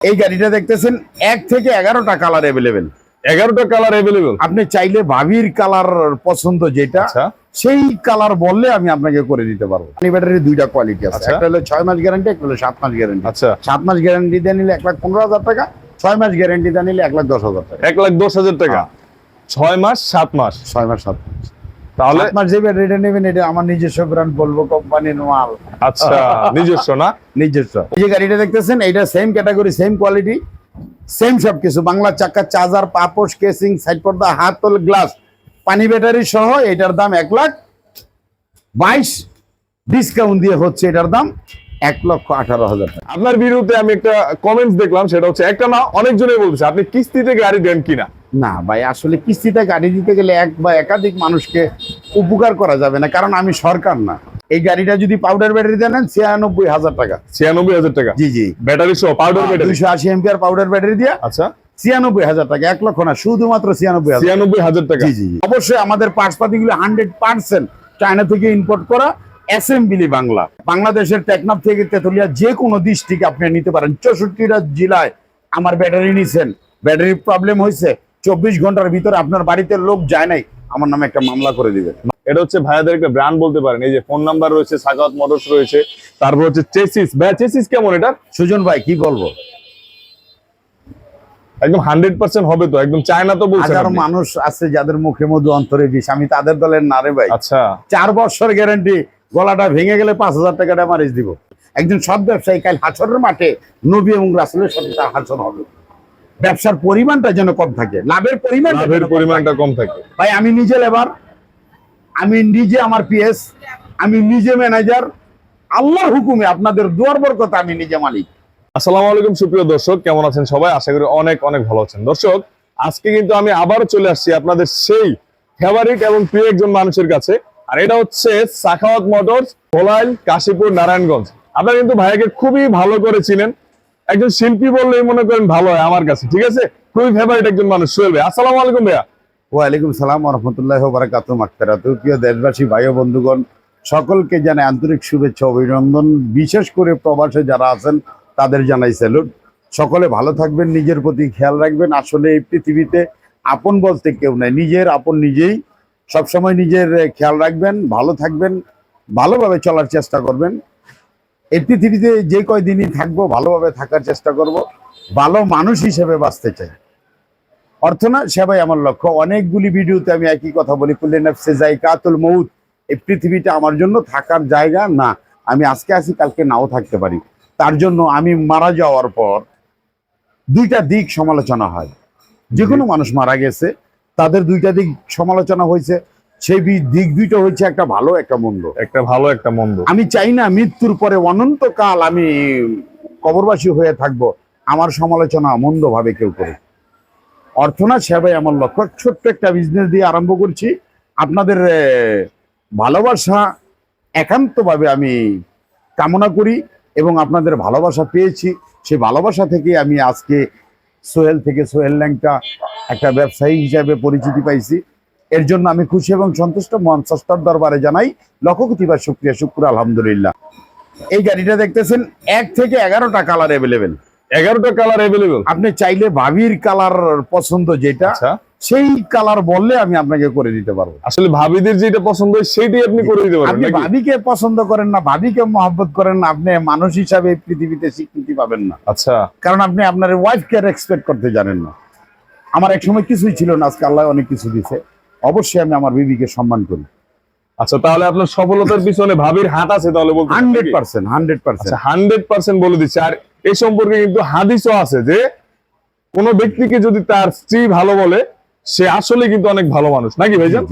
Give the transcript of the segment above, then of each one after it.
এই গাড়িটা দেখতেছেন এক থেকে এগারোটা কালার অ্যাভেলেবেল এগারোটা কালার অ্যাভেলেবল আপনি চাইলে ভাবির কালার পছন্দ যেটা আচ্ছা। সেই কালার বললে আমি আপনাকে করে দিতে পারব। পানি ব্যাটারির দুইটা কোয়ালিটি আছে। আচ্ছা। একটা হলো ছয় মাস গ্যারান্টি একটা হলো সাত মাস গ্যারান্টি আচ্ছা। সাত মাস গ্যারান্টি দিয়ে নিলে এক লাখ পনেরো হাজার টাকা ছয় মাস গ্যারান্টি দিয়ে নিলে এক লাখ দশ হাজার টাকা। এক লাখ দশ হাজার টাকা। ছয় মাস সাত মাস। ছয় মাস সাত মাস। তাহলে মাস যে নেবেন এটা আমার নিজস্ব ব্র্যান্ড বলব কোম্পানির মাল আচ্ছা নিজস্ব না? নিজস্ব। এই যে গাড়িটা দেখতেছেন এইটা same category same quality same সব কিছু বাংলা চাকা চার্জার পাপোশ কেসিং সাইড পর্দা হাতল গ্লাস পানি ব্যাটারি সহ এটার দাম এক লাখ বাইশ। ডিসকাউন্ট দিয়ে হচ্ছে এটার দাম এক লক্ষ আঠারো হাজার টাকা। আপনার বিরুদ্ধে আমি একটা কমেন্টস দেখলাম সেটা হচ্ছে একটা না অনেকজনই বলছে আপনি কিস্তিতে গাড়ি দেন কিনা? না ভাই আসলে কিস্তিতে গাড়ি দিতে গেলে এক বা একাধিক মানুষকে উপকার করা যাবে না কারণ আমি সরকার না। এই গাড়িটা যদি পাউডার ব্যাটারি দেন ছিয়ানব্বই হাজার টাকা। ছিয়ানব্বই হাজার টাকা? জি জি। ব্যাটারি সহ পাউডার ব্যাটারি দুইশো আশি এমপিআর পাউডার ব্যাটারি দিয়ে আচ্ছা। ছিয়ানব্বই হাজার টাকা এক লক্ষ না শুধুমাত্র ছিয়ানব্বই ছিয়ানব্বই হাজার টাকা? জি জি। অবশ্যই আমাদের পার্টসপাতি গুলো হান্ড্রেড পার্সেন্ট চায়না থেকে ইম্পোর্ট করা অ্যাসেম্বলি বাংলা। বাংলাদেশের টেকনাফ থেকে তেতুলিয়া যে কোনো ডিস্ট্রিক্ট আপনি নিতে পারেন। চৌষট্টিটা জেলায় আমার ব্যাটারি নিছেন। ব্যাটারির প্রবলেম হয়েছে চব্বিশ ঘণ্টার ভিতরে আপনার বাড়িতে লোক যায় নাই আমার নামে একটা মামলা করে দিবেন এটা হচ্ছে ভাইয়াদের একটা ব্র্যান্ড বলতে পারেন এই যে ফোন নাম্বার রয়েছে সাকাত মোটরস রয়েছে তারপর হচ্ছে চেসিস ভাইয়া চেসিস কেমন এটা সুজন ভাই কি বলব? একদম হান্ড্রেড পার্সেন্ট হবে তো একদম চায়না তো হাজারো আপনি। মানুষ আছে যাদের মুখে মধু অন্তরে বিষ আমি তাদের দলের না রে ভাই। আচ্ছা। চার বছর গ্যারান্টি গলাটা ভেঙে গেলে পাঁচ হাজার টাকা ড্যামারেজ দিব। একজন সৎ ব্যবসায়ী কাল হাসরের মাঠে নবী এবং রাসুলের সাথে তার হাসর হবে। ব্যবসার পরিমাণটা যেন কম থাকে লাভের পরিমাণ লাভের পরিমাণটা কম থাকে। ভাই আমি নিজে লেবার আমি নিজে আমার পিএস আমি নিজে ম্যানেজার আল্লাহর হুকুমে আপনাদের দুয়ার বরকত আমি নিজে মালিক। আসসালামু আলাইকুম সুপ্রিয় দর্শক কেমন আছেন সবাই? আশা করি অনেক অনেক ভালো আছেন। দর্শক আজকে কিন্তু আমি আবারও চলে আসছি আপনাদের সেই ফেভারিট এবং প্রিয় একজন মানুষের কাছে আর এটা হচ্ছে সাখাওয়াত মোটরস ভোলাইল কাশীপুর নারায়ণগঞ্জ। আপনারা কিন্তু ভাইয়াকে খুবই ভালো করে চিনেন। একজন শিল্পী বললেই মনে করেন ভালো হয় আমার কাছে, ঠিক আছে? খুবই ফেভারিট একজন মানুষ, সোহেল ভাই। আসসালামু আলাইকুম ভাইয়া। ওয়ালাইকুম সালাম রহমতুল্লাহ বারাকাত মাক্তারাত প্রিয় দেশবাসী, ভাই ও বন্ধুগণ, সকলকে জানাই আন্তরিক শুভেচ্ছা, অভিনন্দন। বিশেষ করে প্রবাসে যারা আছেন, তাদের জানাই স্যালুট সকলে ভালো থাকবেন, নিজের প্রতি খেয়াল রাখবেন। আসলে এই পৃথিবীতে আপন বলতে কেউ নাই। নিজের আপন নিজেই সবসময় নিজের খেয়াল রাখবেন, ভালো থাকবেন, ভালোভাবে চলার চেষ্টা করবেন। এই পৃথিবীতে যে কয়দিনই থাকব ভালোভাবে থাকার চেষ্টা করব। ভালো মানুষ হিসেবে বাঁচতে চাই। অর্থ না সেবাই আমার লক্ষ্য অনেকগুলি ভিডিওতে আমি একই কথা বলি কুল্লে নফসে যাই কাতুল মৌত। এই পৃথিবীটা আমার জন্য থাকার জায়গা না আমি আজকে আসি কালকে নাও থাকতে পারি। তার জন্য আমি মারা যাওয়ার পর দুইটা দিক সমালোচনা হয়। যে কোনো মানুষ মারা গেছে তাদের দুইটা দিক সমালোচনা হয়েছে। সেই দিক দুইটা হচ্ছে একটা ভালো একটা মন্দ। একটা ভালো একটা মন্দ। আমি চাই না মৃত্যুর পরে অনন্তকাল আমি কবরবাসী হয়ে থাকব। আমার সমালোচনা মন্দভাবে কেউ করে অর্থনা সেবাই আমার লক্ষ্য ছোট্ট একটা বিজনেস দিয়ে আরম্ভ করছি। আপনাদের ভালোবাসা একান্তভাবে আমি কামনা করি এবং আপনাদের ভালোবাসা পেয়েছি। সেই ভালোবাসা থেকে আমি আজকে সোহেল থেকে সোহেল ল্যাংটা একটা ব্যবসায়ী হিসাবে পরিচিতি পাইছি। এর জন্য আমি খুশি এবং সন্তুষ্ট। মহান সস্তার দরবারে জানাই লক্ষ কোটিবার শুক্রিয়া শুক্র আলহামদুলিল্লাহ। এই গাড়িটা দেখতেছেন এক থেকে এগারোটা কালার অ্যাভেলেবেল এগারোটা কালার অ্যাভেলেবল আপনি চাইলে ভাবির কালার পছন্দ যেটা আচ্ছা। সেই কালার বললে আমি আপনাকে করে দিতে পারব। আসলে ভাবিদের যেটা পছন্দ হয় সেইটাই আপনি করে দিতে পারেন আপনি? ভাবিকে পছন্দ করেন না ভাবিকে মহব্বত করেন না আপনি মানুষ হিসাবে পৃথিবীতে স্বীকৃতি পাবেন না। আচ্ছা। কারণ আপনি আপনার ওয়াইফকে রেসপেক্ট করতে জানেন না। আমার এক সময় কিছুই ছিল না আজকে আল্লাহ অনেক কিছু দিছে। অবশ্যই আমি আমার বিবিকে সম্মান করি। আচ্ছা তাহলে আপনার সফলতার পিছনে ভাবির হাত আছে তাহলে বলতে হান্ড্রেড পার্সেন্ট হান্ড্রেড পার্সেন্ট। আচ্ছা হান্ড্রেড পার্সেন্ট বলে দিচ্ছে। আর এই সম্পর্কে কিন্তু হাদিসও আছে যে কোন ব্যক্তিকে যদি তার স্ত্রী ভালো বলে সে আসলে কিন্তু অনেক ভালো মানুষ। নাকি ভাইজান?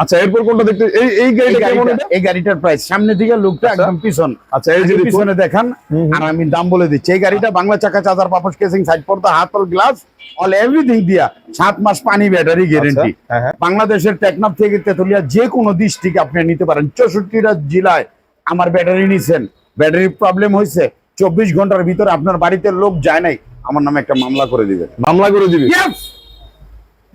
আচ্ছা এরপর কোনটা দেখতে এই এই গাড়িটা কেমন এটা? এই গাড়িটার প্রাইস সামনে দিকে লুকটা আচ্ছা। একদম পিছন। আচ্ছা এই যে পিছনে দেখান। আর আমি দাম বলে দিচ্ছি। এই গাড়িটা বাংলা চাকা চার্জার পাপস কেসিং সাইড পর্দা হাতল গ্লাস অল এভরিথিং দিয়া সাত মাস পানি ব্যাটারি গ্যারেন্টি আচ্ছা, হ্যাঁ। বাংলাদেশের টেকনাফ থেকে তেতুলিয়া যে কোনো ডিস্ট্রিক্ট আপনি নিতে পারেন। চৌষট্টিটা জেলায় আমার ব্যাটারি নিছেন। ব্যাটারির প্রবলেম হয়েছে চব্বিশ ঘণ্টার ভিতরে আপনার বাড়িতে লোক যায় নাই। আমার নামে একটা মামলা করে দিবে মামলা করে দিবে!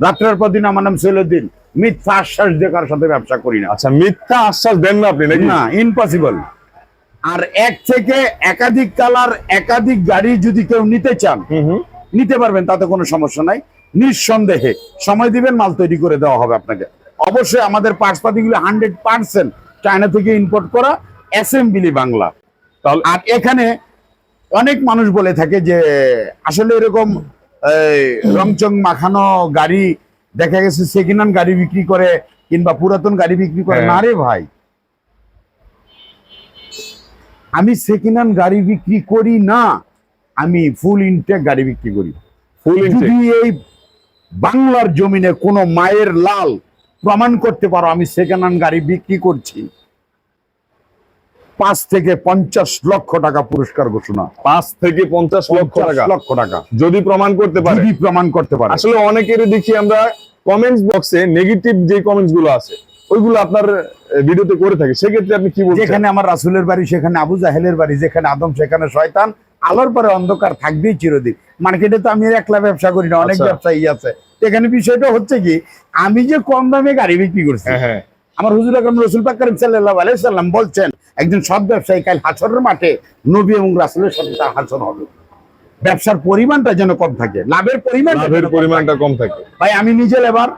রাত্রের পর দিন আমার নাম সৈলুদ্দিন মিথ্যা আশ্বাস দিয়ে কারোর সাথে ব্যবসা করি না। আচ্ছা মিথ্যা আশ্বাস দেন না আপনি না ইম্পসিবল আর এক থেকে একাধিক কালার একাধিক গাড়ি যদি কেউ নিতে চান নিতে পারবেন তাতে কোনো সমস্যা নাই। নিঃসন্দেহে সময় দিবেন মাল তৈরি করে দেওয়া হবে আপনাকে। অবশ্যই আমাদের পার্টসপাতিগুলো হান্ড্রেড পার্সেন্ট চায়না থেকে ইম্পোর্ট করা অ্যাসেম্বলি বাংলা। তাহলে আর এখানে অনেক মানুষ বলে থাকে যে আসলে এরকম রংচং মাখানো গাড়ি দেখা গেছে সেকেন্ড হ্যান্ড গাড়ি বিক্রি করে কিংবা পুরাতন গাড়ি বিক্রি করে। হ্যাঁ। না রে ভাই। আমি সেকেন্ড হ্যান্ড গাড়ি বিক্রি করি না আমি ফুল ইনটেক গাড়ি বিক্রি করি। ফুল যদি এই বাংলার জমিনে কোনো মায়ের লাল প্রমাণ করতে পারো আমি সেকেন্ড হ্যান্ড গাড়ি বিক্রি করছি। পাঁচ থেকে পঞ্চাশ লক্ষ টাকা পুরস্কার ঘোষণা। পাঁচ থেকে পঞ্চাশ লক্ষ টাকা। লক্ষ টাকা। যদি প্রমাণ করতে পারে। যদি প্রমাণ করতে পারে। আসলে অনেকেরই দেখি আমরা কমেন্টস বক্সে নেগেটিভ যে কমেন্টসগুলো আছে ওইগুলো আপনার ভিডিওতে করে থাকে। সেক্ষেত্রে আপনি কি বলছেন? যেখানে আমার রাসুলের বাড়ি সেখানে আবু জাহেলের বাড়ি যেখানে আদম সেখানে শয়তান আলোর পরে অন্ধকার থাকবেই চিরদিন। মার্কেটে তো আমি একলা ব্যবসা করি না অনেক আচ্ছা। ব্যবসায়ী আছে। এখানে বিষয়টা হচ্ছে কি আমি যে কম দামে গাড়ি বিক্রি করছি হ্যাঁ হ্যাঁ। আমার হুজুর আকরাম রসুল পাক করিম সাল্লাল্লাহু আলাইহি সাল্লাম বলছেন একজন সব ব্যবসায়ী কাল হাসরের মাঠে নবী এবং রাসূলের সাথে তার হাসর হবে। ব্যবসার পরিমাণটা যেন কম থাকে লাভের পরিমাণ লাভের পরিমাণটা কম থাকে। ভাই আমি নিজে লেবার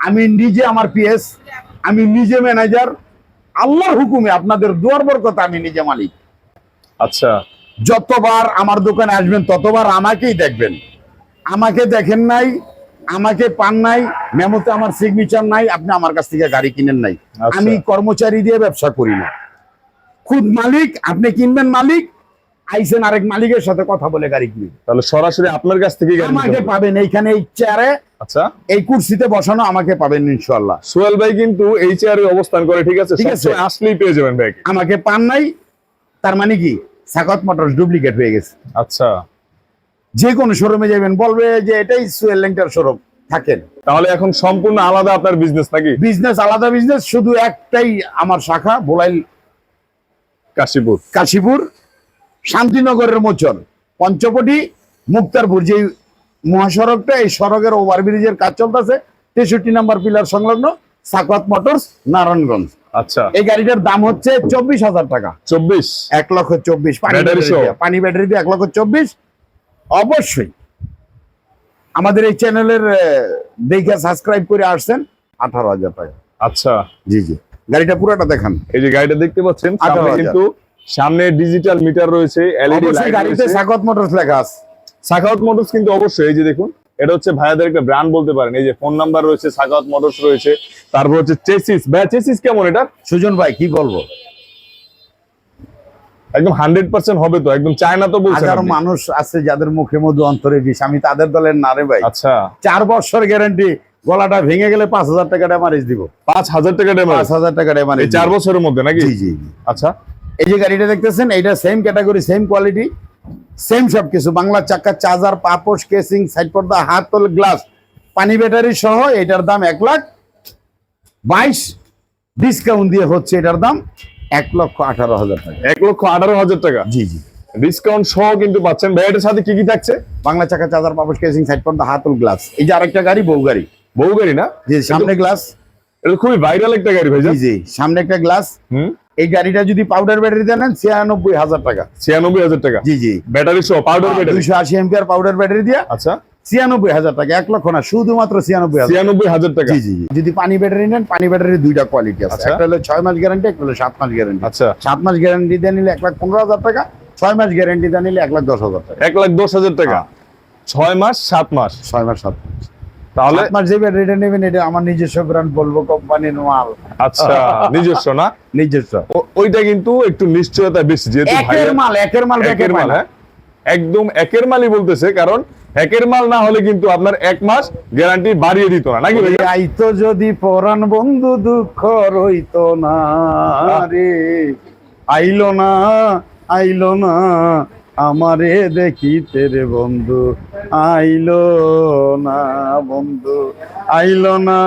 আমি নিজে আমার পিএস আমি নিজে ম্যানেজার আল্লাহর হুকুমে আপনাদের দুয়ার বরকত আমি নিজে মালিক। আচ্ছা। যতবার আমার দোকানে আসবেন ততবার আমাকেই দেখবেন। আমাকে দেখেন নাই আমাকে পান নাই মেমোতে আমার সিগনেচার নাই আপনি আমার কাছ থেকে গাড়ি কিনেন নাই। আচ্ছা। আমি কর্মচারী দিয়ে ব্যবসা করি না। খুদ মালিক আপনি কিনবেন মালিক আইসেন আরেক মালিকের সাথে কথা বলে গাড়ি কিনবেন তাহলে সরাসরি আপনার কাছ থেকে আমাকে পাবেন এইখানে এই চেয়ারে আচ্ছা। এই কুর্সিতে বসানো আমাকে পাবেন ইনশাল্লাহ সোহেল ভাই কিন্তু এই চেয়ারে অবস্থান করে ঠিক আছে? ঠিক আছে। আসলেই পেয়ে যাবেন ভাই। আমাকে পান নাই তার মানে কি? সাকত মোটরস ডুপ্লিকেট হয়ে গেছে। আচ্ছা। যে কোনো শোরুমে যাবেন বলবে যে এটাই সুয়েল লেংটার শোরুম থাকেন। তাহলে এখন সম্পূর্ণ আলাদা আপনার বিজনেস নাকি? বিজনেস আলাদা বিজনেস শুধু একটাই আমার শাখা বোলাইল কাশীপুর। কাশীপুর শান্তিনগরের মোচন পঞ্চপটি মুক্তারপুর যে মহাসড়কটা এই সড়কের ওভারব্রিজের কাজ চলতেছে তেষট্টি নাম্বার পিলার সংলগ্ন সাকওয়াত মোটরস নারায়ণগঞ্জ। আচ্ছা। এই গাড়িটার দাম হচ্ছে চব্বিশ হাজার টাকা। চব্বিশ? এক লক্ষ চব্বিশ পানি ব্যাটারি দিয়ে এক লক্ষ চব্বিশ। অবশ্যই। আমাদের এই চ্যানেলের দেখে সাবস্ক্রাইব করে আসছেন আঠারো হাজার টাকা। আচ্ছা। জি জি। গাড়িটা পুরোটা দেখান। এই যে গাড়িটা দেখতে পাচ্ছেন সামনে কিন্তু সামনে ডিজিটাল মিটার রয়েছে এলইডি লাইট গাড়িতে সাকত মোটরস লেখা আছে। সাখাওয়াত মোটরস কিন্তু অবশ্যই এই যে দেখুন এটা হচ্ছে ভাইয়াদের একটা ব্র্যান্ড বলতে পারেন। এই যে ফোন নাম্বার রয়েছে সাখাওয়াত মোটরস রয়েছে। তারপর হচ্ছে চেসিস ভাইয়া চেসিস কেমন এটা? সুজন ভাই কি বলব? একদম হান্ড্রেড পার্সেন্ট হবে তো একদম চায়না তো বলছেন হাজার মানুষ আছে যাদের মুখে মধু অন্তরে বিষ। আমি তাদের দলের না রে ভাই। আচ্ছা। চার বছর গ্যারান্টি গলাটা ভেঙে গেলে পাঁচ হাজার টাকা ড্যামারেজ দিব। পাঁচ হাজার টাকা পাঁচ হাজার টাকা এই ড্যামারেজ চার বছরের মধ্যে নাকি? জি জি। আচ্ছা। এই যে গাড়িটা দেখতেছেন এইটা same category same quality same সব কিছু বাংলা চাকা চার্জার পাপোশ কেসিং সাইড পর্দা হাতল গ্লাস পানি ব্যাটারি সহ এটার দাম এক লাখ বাইশ। ডিসকাউন্ট দিয়ে হচ্ছে এটার দাম এক লক্ষ আঠারো হাজার টাকা। এক লক্ষ আঠারো হাজার টাকা। জি জি। ডিসকাউন্ট সহ কিন্তু পাচ্ছেন। ভাই সাথে কি কি থাকছে? বাংলা চাকা চার্জার পাপোশ কেসিং সাইড পর্দা হাতল গ্লাস এই যে আরেকটা গাড়ি বউ গাড়ি। বউ গাড়ি না? জি সামনে গ্লাস এটা খুবই ভাইরাল একটা গাড়ি ভাই জি জি সামনে একটা গ্লাস হুম? এই গাড়িটা যদি পাউডার ব্যাটারি দেন ছিয়ানব্বই হাজার টাকা। ছিয়ানব্বই হাজার টাকা। জি জি। ব্যাটারি সহ পাউডার ব্যাটারি দুইশো আশি এম্পিয়ার পাউডার ব্যাটারি দিয়ে। আচ্ছা। ছিয়ানব্বই হাজার টাকা এক লক্ষ না শুধুমাত্র ছিয়ানব্বই ছিয়ানব্বই হাজার টাকা? জি জি। যদি পানি ব্যাটারি নেন পানি ব্যাটারি দুইটা কোয়ালিটি আছে। আচ্ছা। একটা হলো ছয় মাস গ্যারান্টি একটা হলো সাত মাস গ্যারান্টি আচ্ছা। সাত মাস গ্যারান্টি দিয়ে নিলে এক লাখ পনেরো হাজার টাকা ছয় মাস গ্যারান্টি দিয়ে নিলে এক লাখ দশ হাজার টাকা। এক লাখ দশ হাজার টাকা? হ্যাঁ। ছয় মাস সাত মাস? ছয় মাস সাত মাস। তাহলে সাত মাস যে ব্যাটারিটা নেবেন এটা আমার নিজস্ব ব্র্যান্ড বলব কোম্পানির মাল। আচ্ছা নিজস্ব না? নিজস্ব। ওইটা কিন্তু একটু নিশ্চয়তা বেশি যেহেতু একের মাল একের মাল একের মাল হ্যাঁ? একদম একের মালই বলতেছে কারণ একের মাল না হলে কিন্তু আপনার এক মাস গ্যারান্টি বাড়িয়ে দিত না নাকি আইতো যদি পরাণ বন্ধু দুঃখ রইতো না রে আইলো না আইলো না আমারে দেখিতে রে বন্ধু আইলো না বন্ধু আইলো না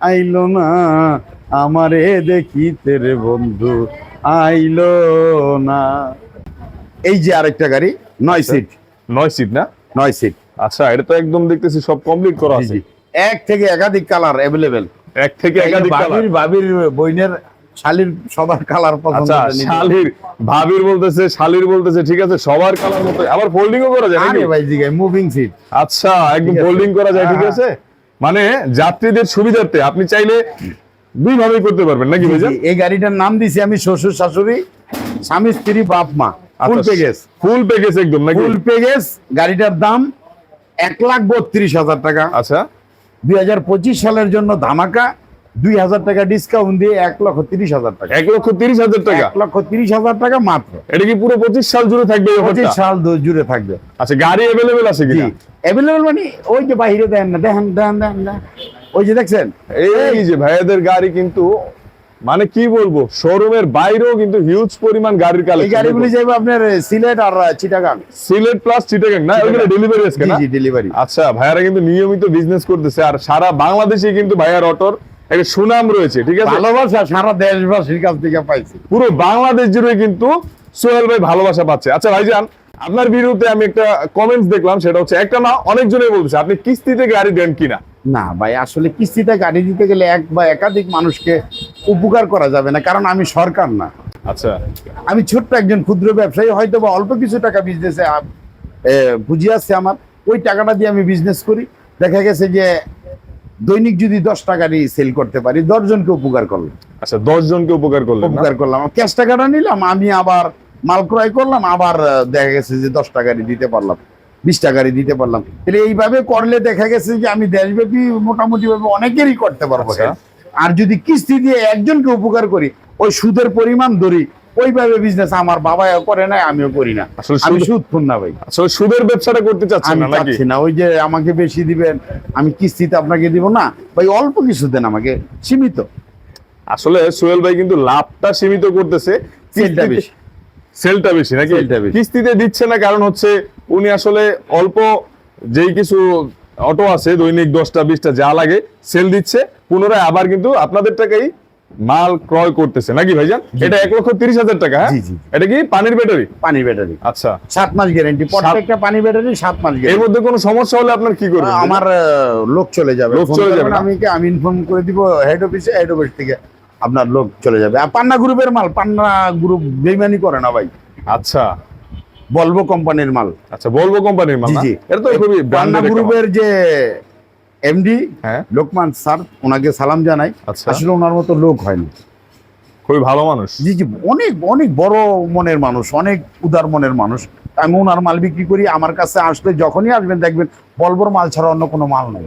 আইলো না আমারে দেখিতে রে বন্ধু আইলো না। এই যে আরেকটা গাড়ি নয় সিট। নয় সিট না? নয় সিট আচ্ছা এটা তো একদম দেখতেছি সব কমপ্লিট করা আছে। এক থেকে একাধিক কালার অ্যাভেলেবেল এক থেকে একাধিক colour। বাবির বইনের শালির সবার কালার পছন্দ আচ্ছা শালির ভাবির বলতেছে শালির বলতেছে ঠিক আছে সবার কালার মতো। আবার ফোল্ডিংও করা যায় আরে ভাই জিগাই মুভিং সিট আচ্ছা একদম ফোল্ডিং করা যায় ঠিক হ্যাঁ। আছে? মানে যাত্রীদের সুবিধার্থে আপনি চাইলে দুই ভাবেই করতে পারবেন নাকি এই গাড়িটার নাম দিছি আমি শ্বশুর শাশুড়ি স্বামী স্ত্রী বাপ মা। ফুল প্যাকেজ ফুল প্যাকেজ একদম নাকি? ফুল প্যাকেজ গাড়িটার দাম এক লাখ বত্রিশ হাজার টাকা। আচ্ছা। দুই হাজার পঁচিশ সালের জন্য ধামাকা দুই হাজার টাকা ডিসকাউন্ট দিয়ে এক লক্ষ তিরিশ হাজার টাকা। এক লক্ষ তিরিশ হাজার টাকা? এক লক্ষ তিরিশ হাজার টাকা মাত্র। এটা কি পুরো পঁচিশ সাল জুড়ে থাকবে পঁচিশ সাল জুড়ে থাকবে। আচ্ছা গাড়ি অ্যাভেলেবেল আছে কিনা? অ্যাভেলেবল মানে ওই যে বাইরে দেন না দেখেন দেন দেন দেন। ওই যে দেখছেন? এই যে ভাইয়াদের গাড়ি কিন্তু মানে কি বলব শোরুমের বাইরেও কিন্তু হিউজ পরিমাণ গাড়ির কালেকশন এই গাড়িগুলি যাইবে আপনার সিলেট আর চিটাগাং সিলেট প্লাস চিটাগাং না? ওইগুলো ডেলিভারি জি না? জি ডেলিভারি আচ্ছা ভাইয়ারা কিন্তু নিয়মিত বিজনেস করতেছে আর সারা বাংলাদেশে কিন্তু ভাইয়ার অটোর একটা সুনাম রয়েছে ঠিক আছে? ভালোবাসা সারা দেশবাসীর কাছ থেকে পাইছে। পুরো বাংলাদেশ জুড়ে কিন্তু সোহেল ভাই ভালোবাসা পাচ্ছে। আচ্ছা ভাইজান আপনার বিরুদ্ধে আমি একটা কমেন্টস দেখলাম সেটা হচ্ছে একটা না অনেকজনই বলছে আপনি কিস্তিতে গাড়ি দেন কিনা? না ভাই আসলে কিস্তিতে গাড়ি দিতে গেলে এক বা একাধিক মানুষকে উপকার করা যাবে না কারণ আমি সরকার না। আচ্ছা। আমি ছোট্ট একজন ক্ষুদ্র ব্যবসায়ী হয়তো বা অল্প কিছু টাকা বিজনেসে বুঝিয়ে আছে আমার। ওই টাকাটা দিয়ে আমি বিজনেস করি। দেখা গেছে যে দৈনিক যদি দশ টাকা টাকারই সেল করতে পারি দশজনকে উপকার করলাম। আচ্ছা দশজনকে উপকার করলেন না? উপকার করলাম। ক্যাশ টাকাটা নিলাম আমি আবার মাল ক্রয় করলাম আবার দেখা গেছে যে দশ টাকারই দিতে পারলাম। বিশ টাকারই দিতে পারলাম। তাহলে এইভাবে করলে দেখা গেছে যে আমি দেশব্যাপী মোটামুটি ভাবে অনেকেরই করতে পারব আচ্ছা। আর যদি কিস্তি দিয়ে একজনকে উপকার করি ওই সুদের পরিমাণ ধরি ওইভাবে বিজনেস আমার বাবাও করে না আমিও করি না। আমি সুদ- না ভাই। আচ্ছা সুদের ব্যবসাটা করতে চাচ্ছেন না নাকি? চাচ্ছি না ওই যে আমাকে বেশি দিবেন আমি কিস্তিতে আপনাকে দিব না ভাই অল্প কিছু দেন আমাকে সীমিত। আসলে সোহেল ভাই কিন্তু লাভটা সীমিত করতেছে সেলটা বেশি। সেলটা বেশি নাকি। কিস্তিতে দিচ্ছে না কারণ হচ্ছে উনি আসলে অল্প যেই কিছু অটো আছে দৈনিক দশটা বিশটা যা লাগে সেল দিচ্ছে। পুনরায় আবার কিন্তু আপনাদের টাকাই মাল ক্রয় করতেছে। নাকি ভাইজান? এটা এক লক্ষ তিরিশ হাজার টাকা হ্যাঁ। এটা কি পানির ব্যাটারি পানি ব্যাটারি আচ্ছা। সাত মাস গ্যারেন্টি প্রত্যেকটা পানি ব্যাটারি সাত মাস এর মধ্যে কোনো সমস্যা হলে আপনার কি করবেন? আমার লোক চলে যাবে। লোক চলে যাবে আমি কি- আমি ইনফর্ম করে দিব হেড অফিসে হেড অফিস থেকে আপনার লোক চলে যাবে। আর পান্না গ্রুপের মাল পান্না গ্রুপ বেইমানি করে না ভাই। আচ্ছা। বলব কোম্পানির মাল। আচ্ছা বলব কোম্পানির মাল জি এটা তো খুবই ব্র্যান্ডেড গ্রুপের যে এমডি হ্যাঁ। লোকমান স্যার ওনাকে সালাম জানাই। আচ্ছা। আসলে ওনার মতো লোক হয় না খুবই ভালো মানুষ। জি জি অনেক অনেক বড় মনের মানুষ অনেক উদার মনের মানুষ। আমি ওনার মাল বিক্রি করি আমার কাছে আসলে যখনই আসবেন দেখবেন বলবোর মাল ছাড়া অন্য কোনো মাল নেই।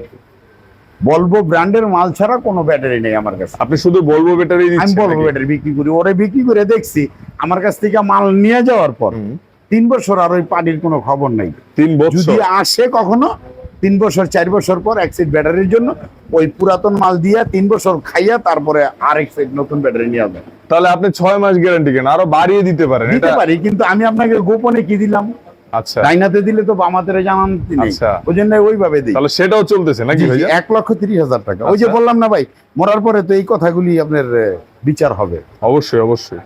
বলব ব্র্যান্ডের মাল ছাড়া কোনো ব্যাটারি নেই আমার কাছে। আপনি শুধু বলব ব্যাটারি আমি বলব ব্যাটারি বিক্রি করি ওরে বিক্রি করে দেখছি আমার কাছ থেকে মাল নিয়ে যাওয়ার পর। তিন বছর আর ওই পানির কোনো খবর নাই। তিন বছর? যদি আসে কখনো তিন বছর চার বছর পর এক সেট ব্যাটারির জন্য ওই পুরাতন মাল দিয়া তিন বছর খাইয়া তারপরে আরেক সেট নতুন ব্যাটারি নিয়ে আসবেন তাহলে আপনি ছয় মাস গ্যারান্টি কেন আরও বাড়িয়ে দিতে পারেন দিতে এটা পারি কিন্তু আমি আপনাকে গোপনে কি দিলাম? আচ্ছা। ডাইনাতে দিলে তো বামাতে জানান নেই। আচ্ছা। ওই জন্য ওইভাবে দিই। তাহলে সেটাও চলতেছে নাকি এক লক্ষ তিরিশ হাজার টাকা। ওই যে আচ্ছা। বললাম না ভাই মরার পরে তো এই কথাগুলি আপনার বিচার হবে। অবশ্যই অবশ্যই।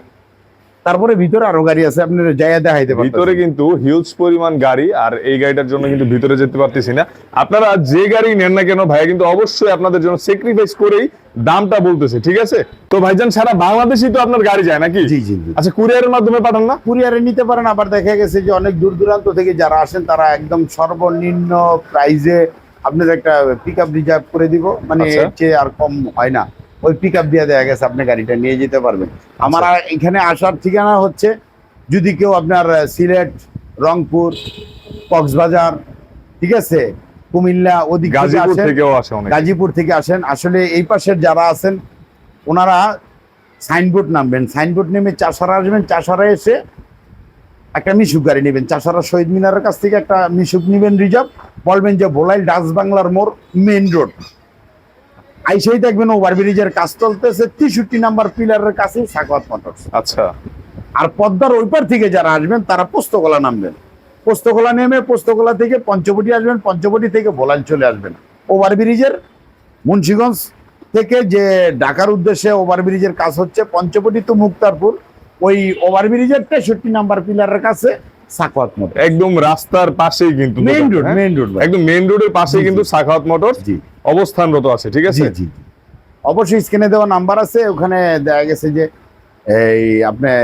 তারপরে ভিতরে আরও গাড়ি আছে আপনার জায়গা দেখাইতে ভিতরে কিন্তু হিউজ পরিমাণ গাড়ি আর এই গাড়িটার জন্য কিন্তু ভিতরে যেতে পারতেছি না। আপনারা যে গাড়ি নেন না কেন ভাইয়া কিন্তু অবশ্যই আপনাদের জন্য স্যাক্রিফাইস করেই দামটা বলতেছে ঠিক আছে? তো ভাইজান সারা বাংলাদেশই তো আপনার গাড়ি যায় নাকি? জি জি আচ্ছা কুরিয়ারের মাধ্যমে পাঠান না? কুরিয়ারে নিতে পারেন আবার দেখা গেছে যে অনেক দূর দূরান্ত থেকে যারা আসেন তারা একদম সর্বনিম্ন প্রাইজে আপনাদের একটা পিক আপ রিজার্ভ করে দিব। মানে আচ্ছা। এর চেয়ে আর কম হয় না। ওই পিক আপ দিয়ে দেওয়া গেছে আপনি গাড়িটা নিয়ে যেতে পারবেন। আমার। এখানে আসার ঠিকানা হচ্ছে যদি কেউ আপনার সিলেট রংপুর কক্সবাজার ঠিক আছে কুমিল্লা ওদিক গাজীপুর আসেন থেকেও আসে অনেক। গাজীপুর থেকে আসেন আসলে এই পাশের যারা আছেন ওনারা সাইনবোর্ড নামবেন। সাইনবোর্ড নেমে চাষারা আসবেন চাষারা এসে একটা মিশুক গাড়ি নেবেন। চাষারা শহীদ মিনারের কাছ থেকে একটা মিশুক নেবেন রিজার্ভ। বলবেন যে ভোলাইল ডাচ বাংলার মোড় মেইন রোড। আইসেই দেখবেন ওভার ব্রিজের কাজ চলতেছে তেষট্টি নাম্বার পিলারের কাছে সাকওয়াত মোটরস। আচ্ছা। আর পদ্মার ওই পার থেকে যারা আসবেন তারা পোস্তকলা নামবেন। পোস্তকলা নেমে পোস্তকলা থেকে পঞ্চবটি আসবেন পঞ্চবটি থেকে ভোলাল চলে আসবেন। ওভার ব্রিজের মুন্সিগঞ্জ থেকে যে ঢাকার উদ্দেশ্যে ওভার ব্রিজের কাজ হচ্ছে পঞ্চবটি তো মুক্তারপুর। ওই ওভার ব্রিজের তেষট্টি নাম্বার পিলারের কাছে সাকওয়াত মোটর। একদম রাস্তার পাশেই কিন্তু মেইন রোড? মেইন রোড একদম মেইন রোডের পাশেই কিন্তু। সাখাওয়াত মোটর অবস্থানরত আছে ঠিক আছে? জি জি অবশ্যই স্ক্রিনে দেওয়া নাম্বার আছে ওখানে দেখা গেছে যে এই আপনার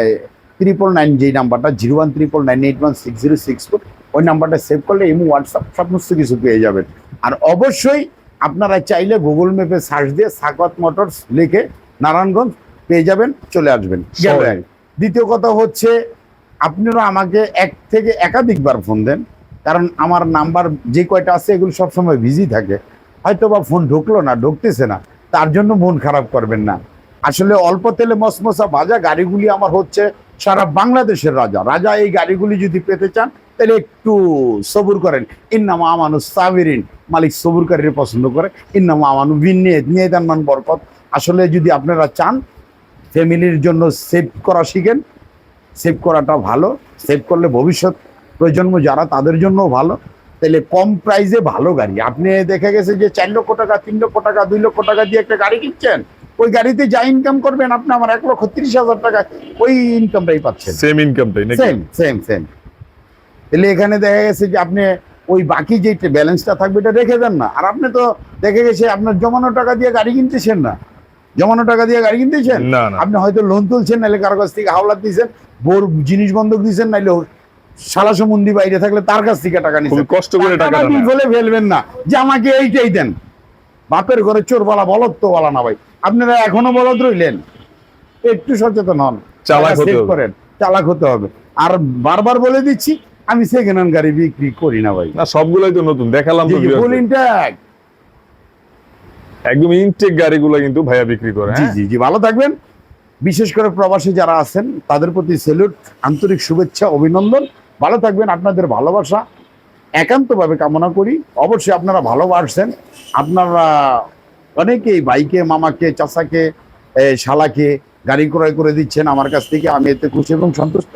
ত্রিপল নাইন যে নাম্বারটা zero one triple nine eight one six zero six four ওই নাম্বারটা সেভ করলে এমনি হোয়াটসঅ্যাপ সমস্ত কিছু পেয়ে যাবেন। আর অবশ্যই আপনারা চাইলে গুগল ম্যাপে সার্চ দিয়ে সাকত মোটরস লিখে নারায়ণগঞ্জ পেয়ে যাবেন চলে আসবেন। দ্বিতীয় কথা হচ্ছে আপনারা আমাকে এক থেকে একাধিকবার ফোন দেন, কারণ আমার নাম্বার যে কয়টা আছে এগুলো সবসময় বিজি থাকে। হয়তো বা ফোন ঢুকলো না, ঢুকতেছে না, তার জন্য মন খারাপ করবেন না। আসলে অল্প তেলে মসমসা ভাজা গাড়িগুলি আমার হচ্ছে সারা বাংলাদেশের রাজা। রাজা এই গাড়িগুলি যদি পেতে চান, তাহলে একটু সবুর করেন। ইন্নামা আমানু সাবিরিন, মালিক সবুরকারীরা পছন্দ করে। ইন্নামা আমানু বিনিয়ে নিয়ে দেন মান বরকত। আসলে যদি আপনারা চান ফ্যামিলির জন্য সেভ করা শিখেন সেভ করাটা ভালো সেভ করলে ভবিষ্যৎ প্রজন্ম যারা তাদের জন্য ভালো। তাহলে কম প্রাইসে ভালো গাড়ি। আপনি দেখে গেছে যে চার লক্ষ টাকা তিন লক্ষ টাকা দুই লক্ষ টাকা দিয়ে একটা গাড়ি কিনছেন? ওই গাড়িতে যা ইনকাম করবেন আপনি আমার এক লক্ষ তিরিশ হাজার টাকা ওই ইনকামটাই পাচ্ছেন। সেম ইনকামটাই নাকি? সেম সেম সেম তাহলে এখানে দেখা গেছে যে আপনি ওই বাকি যে ব্যালেন্সটা থাকবে এটা রেখে দেন না। আর আপনি তো দেখে গেছে আপনার জমানো টাকা দিয়ে গাড়ি কিনতেছেন না। জমানো টাকা দিয়ে গাড়ি কিনতেছেন? আপনি হয়তো লোন তুলছেন নাহলে কারও কাছ থেকে হাওলাত দিয়েছেন। বোর জিনিস বন্ধক দিয়েছেন নাইলে সালাসমন্দি বাইরে থাকলে তার কাছ থেকে টাকা খুব নিচ্ছেন কষ্ট করে টাকাটা টাকাটা বলে ফেলবেন না যে আমাকে এইটাই দেন। বাপের ঘরে চোর বলা বলদ তো বলা না ভাই। আপনারা এখনও বলদ রইলেন? একটু সচেতন হন। চালাক টাকা হতে হবে। করেন চালাক হতে হবে। আর বারবার বলে দিচ্ছি আমি সেকেন্ড হ্যান্ড গাড়ি বিক্রি করি না ভাই। না সবগুলাই তো নতুন দেখালাম তো ফুল দের। ইনট্যাক্ট একদম ইনটেক গাড়িগুলো কিন্তু ভাইয়া বিক্রি করে জি হ্যাঁ? জি জি ভালো থাকবেন। বিশেষ করে প্রবাসী যারা আছেন, তাদের প্রতি সেলুট আন্তরিক শুভেচ্ছা, অভিনন্দন। ভালো থাকবেন, আপনাদের ভালোবাসা। একান্তভাবে কামনা করি। অবশ্যই আপনারা ভালোবাসছেন আপনারা অনেকেই বাইকে মামাকে, চাচাকে শালাকে গাড়ি ক্রয় করে দিচ্ছেন আমার কাছ থেকে। আমি এতে খুশি এবং সন্তুষ্ট।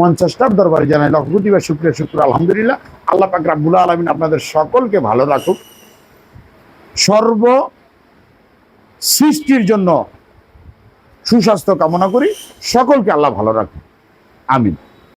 মঞ্চাশটার দরবারে জানাই লক্ষ কোটি বা শুক্রিয়া, শুক্র, আলহামদুলিল্লাহ। আল্লাহ পাক রাব্বুল আলমিন আপনাদের সকলকে ভালো রাখুক। সর্ব সৃষ্টির জন্য সুস্বাস্থ্য কামনা করি। সকলকে আল্লাহ ভালো রাখুন আমিন।